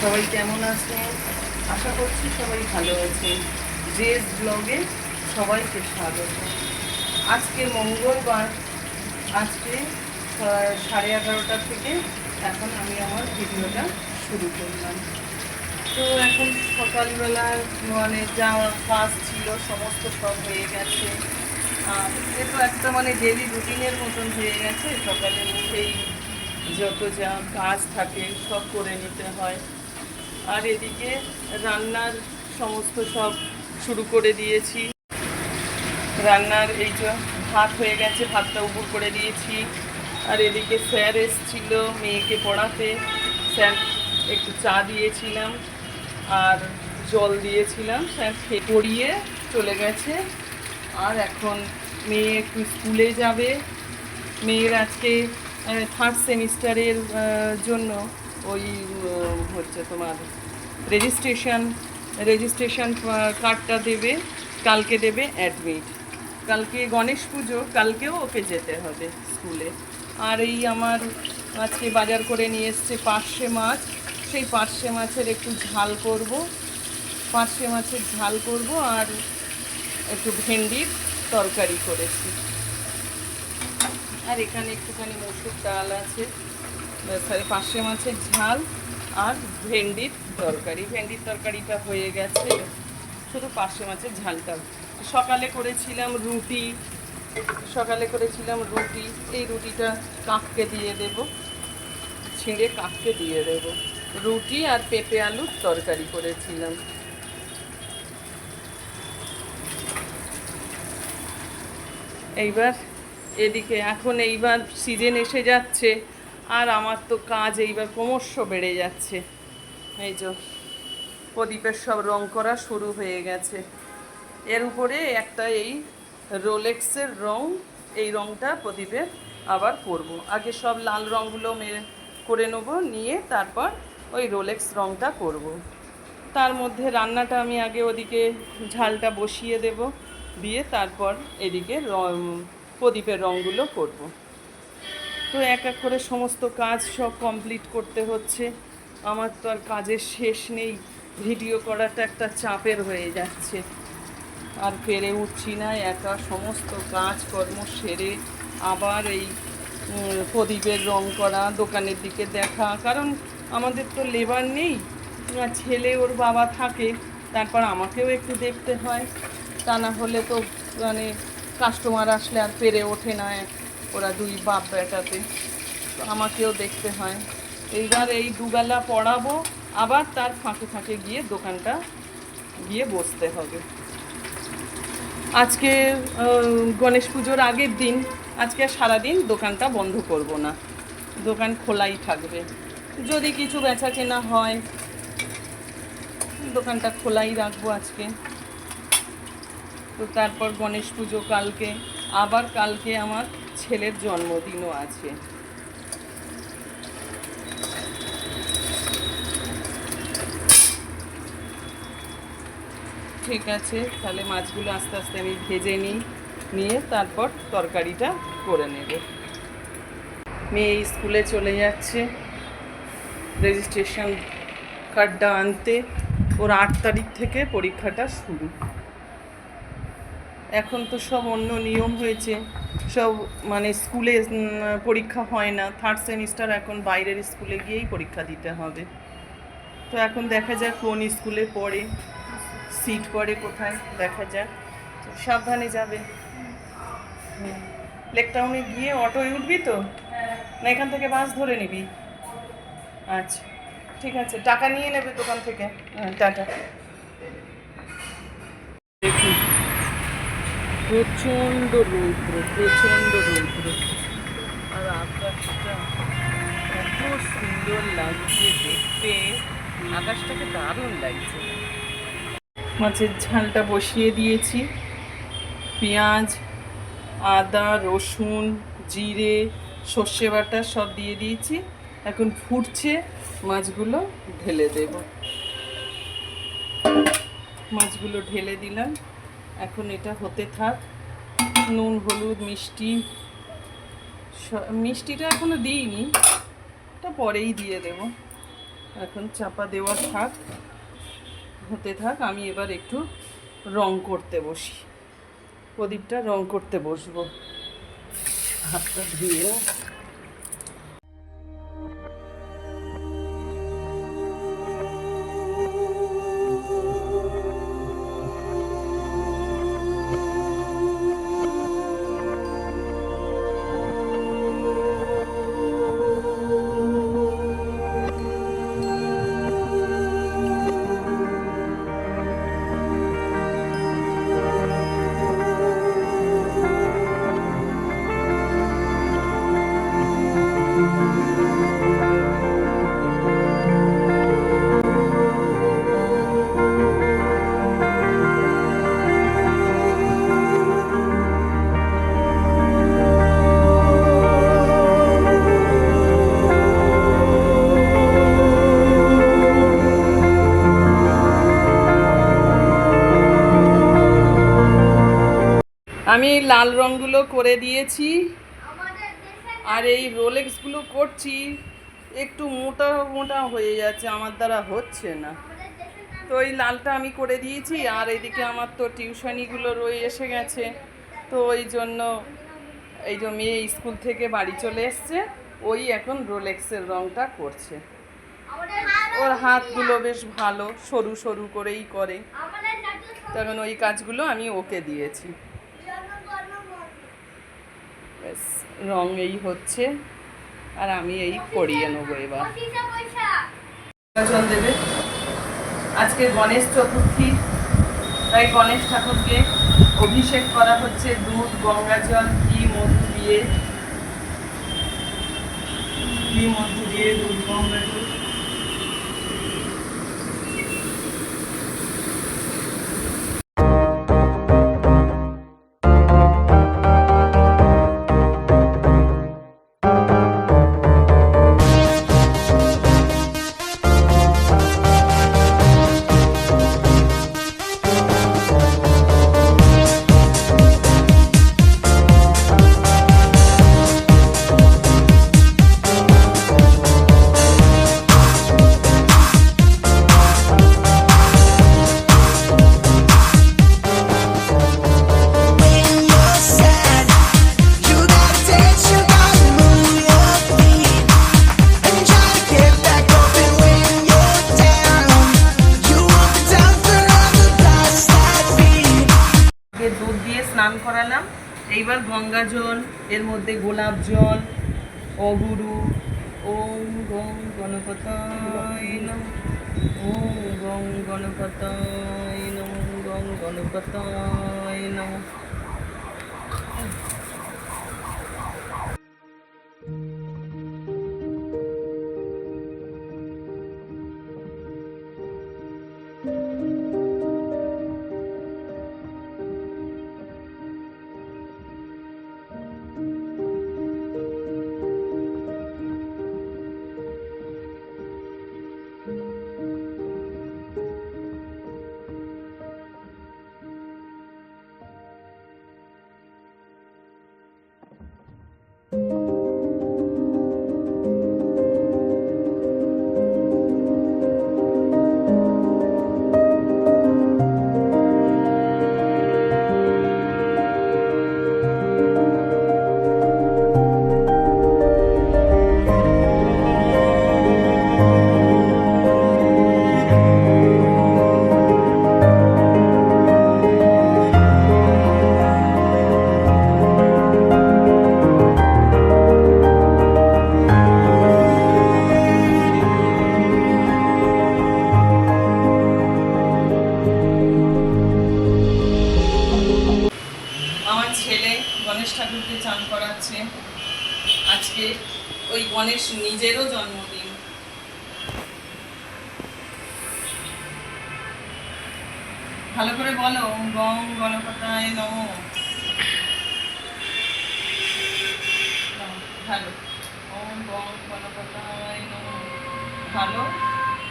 সবাই কেমন আছেন? আশা করছি সবাই ভালো আছেন। জেস ব্লগে সবাইকে স্বাগত। আজকে মঙ্গলবার, আজকে সাড়ে এগারোটা থেকে এখন আমি আমার ভিডিওটা শুরু করলাম। তো এখন সকালবেলা মানে যা কাজ ছিল, সমস্ত সব হয়ে গেছে। আর এ তো একটা মানে ডেলি রুটিনের মতন হয়ে গেছে। সকালে উঠেই যত যা কাজ থাকে সব করে নিতে হয়। আর এদিকে রান্নার সমস্ত সব শুরু করে দিয়েছি। রান্নার এই যে ভাত হয়ে গেছে, ভাতটা উপর করে দিয়েছি। আর এদিকে স্যার এসছিল মেয়েকে পড়াতে। স্যার একটু চা দিয়েছিলাম আর জল দিয়েছিলাম। স্যার খেয়ে পড়িয়ে চলে গেছে। আর এখন মেয়ে একটু স্কুলে যাবে। মেয়ের আজকে থার্ড সেমিস্টারের জন্য ওই হচ্ছে তোমার রেজিস্ট্রেশন রেজিস্ট্রেশন কার্ডটা দেবে, কালকে দেবে অ্যাডমিট কালকে গণেশ পুজো, কালকেও ওকে যেতে হবে স্কুলে। আর এই আমার আজকে বাজার করে নিয়ে এসছে পার্শে মাছ। সেই পার্শে মাছের একটু ঝাল করব। পার্শে মাছের ঝাল করব আর একটু ভেন্ডির তরকারি করেছি। আর এখানে একটুখানি মসুর ডাল আছে। সরি পার্শে মাছের ঝাল আর ভেন্ডির তরকারি। ভেন্ডির তরকারিটা হয়ে গেছে। শুধু পার্শে মাছের ঝালটা। সকালে করেছিলাম রুটি। সকালে করেছিলাম রুটি। এই রুটিটা কাককে দিয়ে দেব। ছিঁড়ে কাককে দিয়ে দেব। রুটি আর পেঁপে আলুর তরকারি করেছিলাম। এইবার এদিকে এখন এইবার সিজন এসে যাচ্ছে, আর আমার তো কাজ এইবার ক্রমশ বেড়ে যাচ্ছে। এই যে প্রদীপের সব রং করা শুরু হয়ে গেছে। এর উপরে একটা এই রোলেক্সের রং, এই রংটা প্রদীপের আবার করব আগে সব লাল রঙগুলো মেরে করে নেব, নিয়ে তারপর ওই রোলেক্স রংটা করব। তার মধ্যে রান্নাটা আমি আগে ওদিকে ঝালটা বসিয়ে দেব, দিয়ে তারপর এদিকে প্রদীপের রঙগুলো করব। তো এক এক করে সমস্ত কাজ সব কমপ্লিট করতে হচ্ছে। আমার তো আর কাজের শেষ নেই। ভিডিও করাটা একটা চাপের হয়ে যাচ্ছে। আর পেরে উঠছি না, একা সমস্ত কাজকর্ম সেরে আবার এই প্রদীপের রং করা, দোকানের দিকে দেখা। কারণ আমাদের তো লেবার নেই ছেলে ওর বাবা থাকে, তারপর আমাকেও একটু দেখতে হয়। তা না হলে তো মানে কাস্টমার আসলে আর পেরে ওঠে না ওরা দুই বাপ বেটাতে। তো আমাকেও দেখতে হয়। এইবার এই দুবেলা পড়াবো, আবার তার ফাঁকে ফাঁকে গিয়ে দোকানটা গিয়ে বসতে হবে। আজকে গণেশ পুজোর আগের দিন, আজকে সারাদিন দোকানটা বন্ধ করব না। দোকান খোলাই থাকবে। যদি কিছু বেচা কেনা হয়, দোকানটা খোলাই রাখব আজকে। তো তারপর গণেশ পুজো কালকে, আবার কালকে আমার ছেলের জন্মদিনও আছে। ঠিক আছে, তাহলে মাছগুলো আস্তে আস্তে আমি ভেজে নিই, নিয়ে তারপর তরকারিটা করে নেব। মেয়ে স্কুলে চলে যাচ্ছে। রেজিস্ট্রেশন কার্ডটা আনতে, ওর আট তারিখ থেকে পরীক্ষাটা শুরু। এখন তো সব অন্য নিয়ম হয়েছে। সব মানে স্কুলে পরীক্ষা হয় না। থার্ড সেমিস্টার এখন বাইরের স্কুলে গিয়েই পরীক্ষা দিতে হবে। তো এখন দেখা যাক কোন স্কুলে পড়ে সিট পড়ে কোথায় দেখা যাক। সাবধানে যাবে। লেক টাউনে গিয়ে অটোয় উঠবি তো? না এখান থেকে বাস ধরে নিবি? আচ্ছা ঠিক আছে। টাকা নিয়ে নেবে দোকান থেকে। হ্যাঁ টাটা। প্রচণ্ড রৌদ্র প্রচণ্ড রৌদ্র। আর আকাশটা এত সুন্দর লাগছে দেখতে। আকাশটাকে দারুণ লাগছে। মাছের ঝালটা বসিয়ে দিয়েছি। পেঁয়াজ, আদা, রসুন, জিরে, সর্ষে বাটা সব দিয়ে দিয়েছি। এখন ফুটছে, মাছগুলো ঢেলে দেব। মাছগুলো ঢেলে দিলাম। এখন এটা হতে থাক। নুন, হলুদ, মিষ্টি। মিষ্টিটা এখনও দিইনি। এটা পরেই দিয়ে দেব। এখন চাপা দেওয়া থাক। হতে থাক, আমি এবার একটু রং করতে বসি। প্রদীপটা রং করতে বসবো। হাতটা ধুয়ে আমি লাল রঙগুলো করে দিয়েছি। আর এই রোলেক্সগুলো করছি একটু মোটা মোটা হয়ে যাচ্ছে আমার দ্বারা হচ্ছে না। তো এই লালটা আমি করে দিয়েছি আর এদিকে আমার তো টিউশনিগুলো রয়ে এসে গেছে। তো ওই জন্য এই যে মেয়ে স্কুল থেকে বাড়ি চলে এসছে ওই এখন রোলেক্সের রঙটা করছে। ওর হাতগুলো বেশ ভালো সরু সরু করেই করে। তখন ওই কাজগুলো আমি ওকে দিয়েছি। ব্যাস, রং এই হচ্ছে, আর আমি এই করিয়ে নেব এবার। দেবে। আজকে গণেশ চতুর্থী, তাই গণেশ ঠাকুরকে অভিষেক করা হচ্ছে দুধ, গঙ্গা জল, ঘি, মধু দিয়ে। ঘি, মধু দিয়ে দুধ, গঙ্গা জল। এর মধ্যে গোলাপ জল অগুরু ওম গং গণপত ওম গং গণপত গং গণপত নম। ভালো। ওম গং গণপতায় ভালো?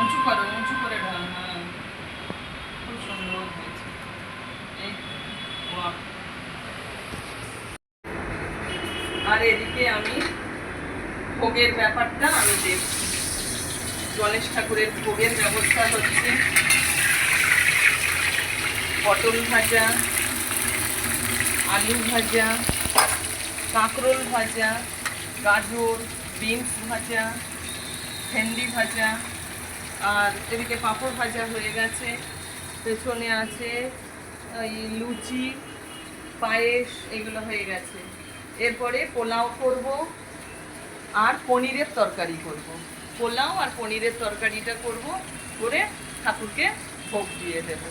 উঁচু করো, উঁচু করে ঢাল হ্যাঁ। খুব সুন্দর হয়েছে। এই আর এদিকে আমি ভোগের ব্যাপারটা আমি দেখছি। গণেশ ঠাকুরের ভোগের ব্যবস্থা হচ্ছে পটল ভাজা, আলু ভাজা, কাঁকরোল ভাজা গাজর, বিনস ভাজা, ভেন্ডি ভাজা, আর এদিকে পাঁপড় ভাজা হয়ে গেছে। পেছনে আছে ওই লুচি, পায়েস, এগুলো হয়ে গেছে। এরপরে পোলাও করব আর পনিরের তরকারি করব। পোলাও আর পনিরের তরকারিটা করব, করে ঠাকুরকে ভোগ দিয়ে দেব।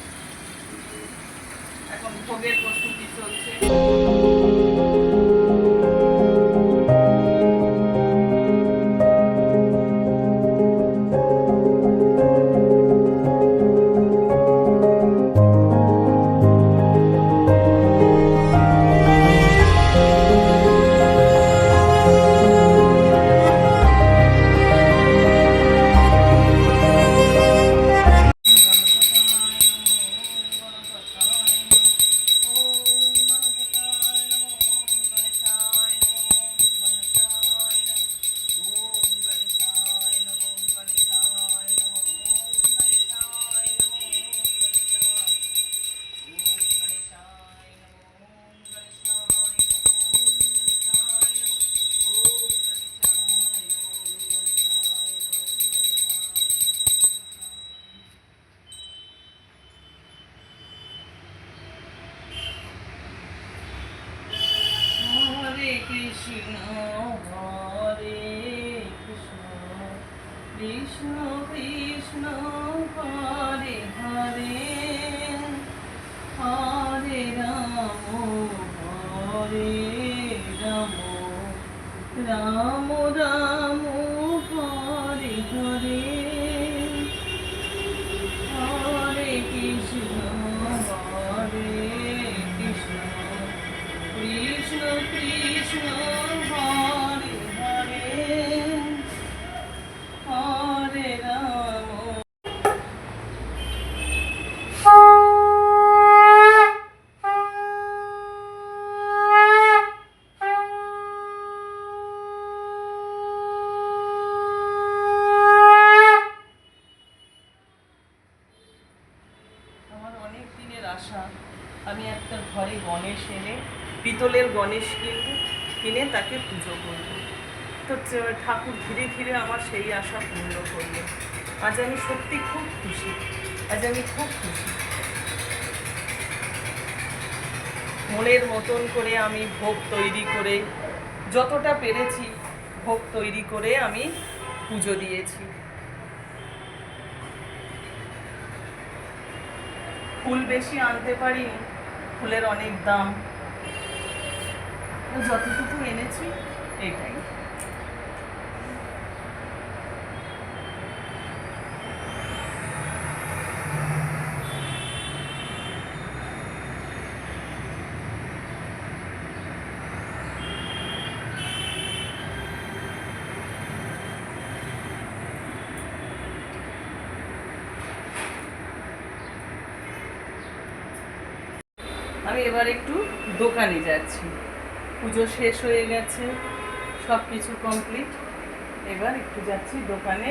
এখন ভোগের প্রস্তুতি চলছে। Oh. গণেশ কিনবো, কিনে তাকে পুজো করব। তো ঠাকুর ধীরে ধীরে আমার সেই আশা পূর্ণ করল। আজ আমি সত্যি খুব খুশি, আজ আমি খুব খুশি। মনের মতন করে আমি ভোগ তৈরি করে, যতটা পেরেছি ভোগ তৈরি করে আমি পুজো দিয়েছি। ফুল বেশি আনতে পারিনি, ফুলের অনেক দাম। যতটুকু এনেছি এটাই। আমি এবার একটু দোকানে যাচ্ছি। পুজো শেষ হয়ে গেছে সব কিছু কমপ্লিট এবার একটু যাচ্ছি দোকানে।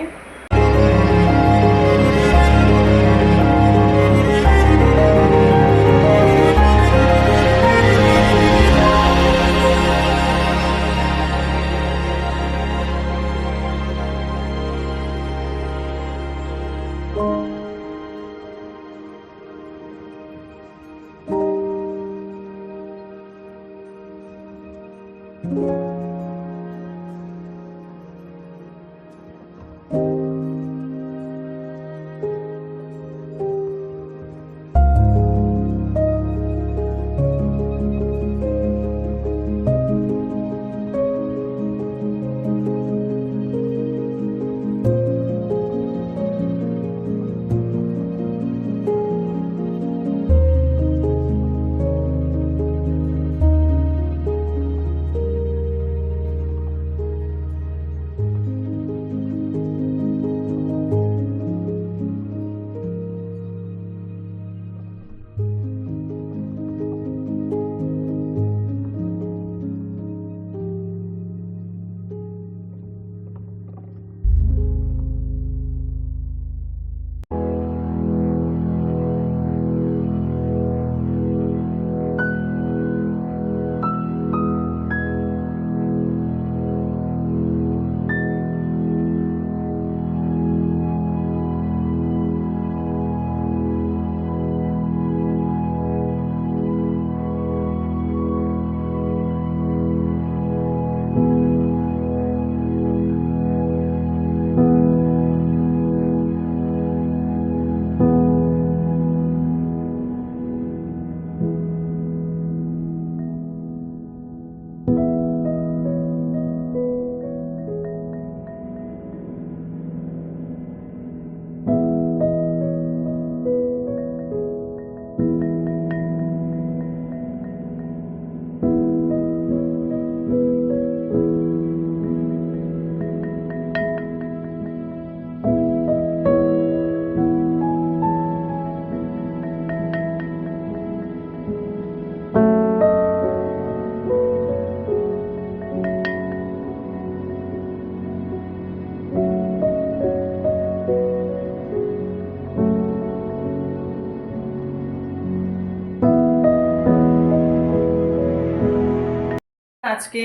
আজকে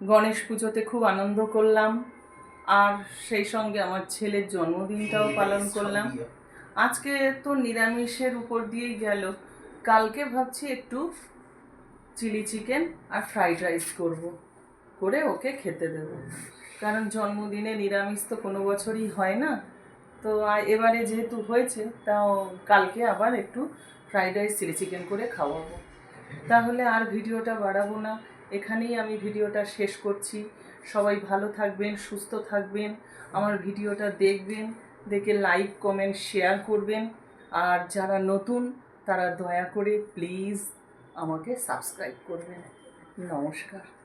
গণেশ পুজোতে খুব আনন্দ করলাম। আর সেই সঙ্গে আমার ছেলের জন্মদিনটাও পালন করলাম। আজকে তো নিরামিষের উপর দিয়েই গেল। কালকে ভাবছি একটু চিলি চিকেন আর ফ্রাইড রাইস করব। করে ওকে খেতে দেব। কারণ জন্মদিনে নিরামিষ তো কোনো বছরই হয় না। তো এবারে যেহেতু হয়েছে তাও কালকে আবার একটু ফ্রাইড রাইস চিলি চিকেন করে খাওয়াবো। তাহলে আর ভিডিওটা বাড়াবো না। এখানেই আমি ভিডিওটা শেষ করছি। সবাই ভালো থাকবেন, সুস্থ থাকবেন, আমার ভিডিওটা দেখবেন, দেখে লাইক কমেন্ট শেয়ার করবেন। আর যারা নতুন, তারা দয়া করে প্লিজ আমাকে সাবস্ক্রাইব করবেন। নমস্কার।